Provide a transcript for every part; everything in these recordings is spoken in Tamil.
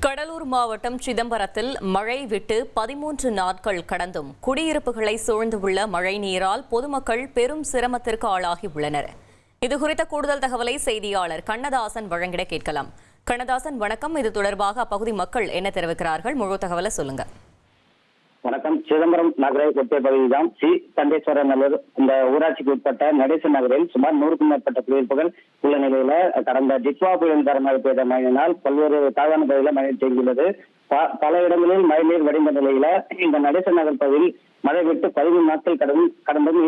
கடலூர் மாவட்டம் சிதம்பரத்தில் மழை விட்டு பதிமூன்று நாட்கள் கடந்தும் குடியிருப்புகளை சூழ்ந்துள்ள மழை நீரால் பொதுமக்கள் பெரும் சிரமத்திற்கு ஆளாகி உள்ளனர் இதுகுறித்த கூடுதல் தகவலை செய்தியாளர் கண்ணதாசன் வழங்கிட கேட்கலாம். கண்ணதாசன் வணக்கம். இது தொடர்பாக அப்பகுதி மக்கள் என்ன தெரிவிக்கிறார்கள்? முழு தகவலை சொல்லுங்க. வணக்கம். சிதம்பரம் நகரை ஒட்டிய பகுதிதான் சி. சண்டேஸ்வர நல்லூர் இந்த ஊராட்சிக்கு உட்பட்ட நடேசன் நகரில் சுமார் நூறுக்கும் மேற்பட்ட குடியிருப்புகள் உள்ள நிலையில கடந்த டிக்வா புயல் காரணமாக பெய்த மழையினால் பல்வேறு தாழ்வான பகுதியில் மழை தேங்கியுள்ளது. பல இடங்களில் மழைநீர் வடிந்த நிலையில இந்த நடேசன் நகர் பகுதியில் மழை விட்டு பதிமூணு நாட்கள் கடந்தும் கடந்தும்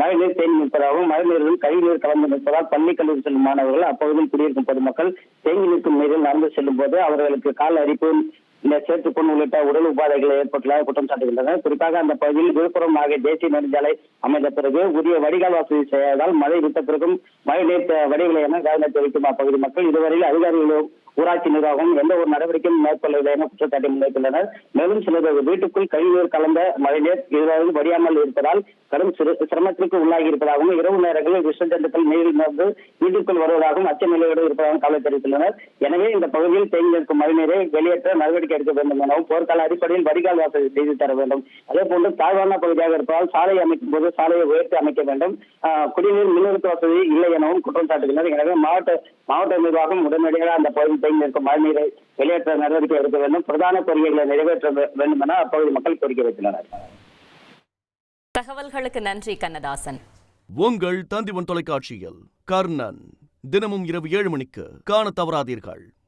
மழைநீர் தேங்கி நிற்பதாகவும் மழைநீரில் கழிவுநீர் கலந்து நிற்பதால் பள்ளி கல்லூரி செல்லும் மாணவர்கள் அப்பகுதியில் குடியிருக்கும் பொதுமக்கள் தேங்கி நிற்கும் நீரில் நடந்து செல்லும் போது அவர்களுக்கு கால் அரிப்பு இந்த சேற்றுப்புண் உள்ளிட்ட உடல் உபாதைகள் ஏற்பட்டுள்ளதாக குற்றம் சாட்டுகின்றனர் குறிப்பாக அந்த பகுதியில் விழுப்புரம் ஆகிய தேசிய நெடுஞ்சாலை அமைந்த பிறகு உரிய வடிகால் வசதி செய்யாததால் மழை விட்ட பிறகும் மழை நீர் வடிகளை என கவனம் தெரிவிக்கும் அப்பகுதி மக்கள். இதுவரையில் அதிகாரிகளும் ஊராட்சி நிர்வாகம் எந்த ஒரு நடவடிக்கையும் மேற்கொள்ளவில்லை என குற்றச்சாட்டை முன்வைத்துள்ளனர் மேலும் சிலர் வீட்டுக்குள் கழிவுநீர் கலந்த மழைநீர் இதுவரை வடியாமல் இருப்பதால் கடும் சிரமத்திற்கு உள்ளாகி இருப்பதாகவும் இரவு நேரங்களில் விஷ நீரில் நடந்து வீட்டுக்குள் வருவதாகவும் அச்ச நிலையோடு இருப்பதாகவும் கவலை தெரிவித்துள்ளனர். எனவே இந்த பகுதியில் தேங்கி இருக்கும் மழைநீரை வெளியேற்ற நடவடிக்கை எடுக்க வேண்டும் எனவும் போர்க்கால அடிப்படையில் வடிகால் வசதி செய்து தர வேண்டும். அதே போன்று தாழ்வான பகுதியாக இருப்பதால் சாலை அமைக்கும் போது சாலையை உயர்த்தி அமைக்க வேண்டும். குடிநீர் மின்னிறுத்த வசதி இல்லை எனவும் குற்றம் சாட்டுகின்றனர். எனவே மாவட்ட மாவட்ட நிர்வாகம் உடனடியாக அந்த பகுதி தேங்கி இருக்கும் மழைநீரை வெளியேற்ற நடவடிக்கை எடுக்க வேண்டும். பிரதான கோரிக்கைகளை நிறைவேற்ற வேண்டும் என அப்பகுதி மக்கள் கோரிக்கை வைத்துள்ளனர். தகவல்களுக்கு நன்றி கண்ணதாசன். உங்கள் தந்திவன் தொலைக்காட்சியில் கர்ணன். தினமும் இரவு ஏழு மணிக்கு காண தவறாதீர்கள்.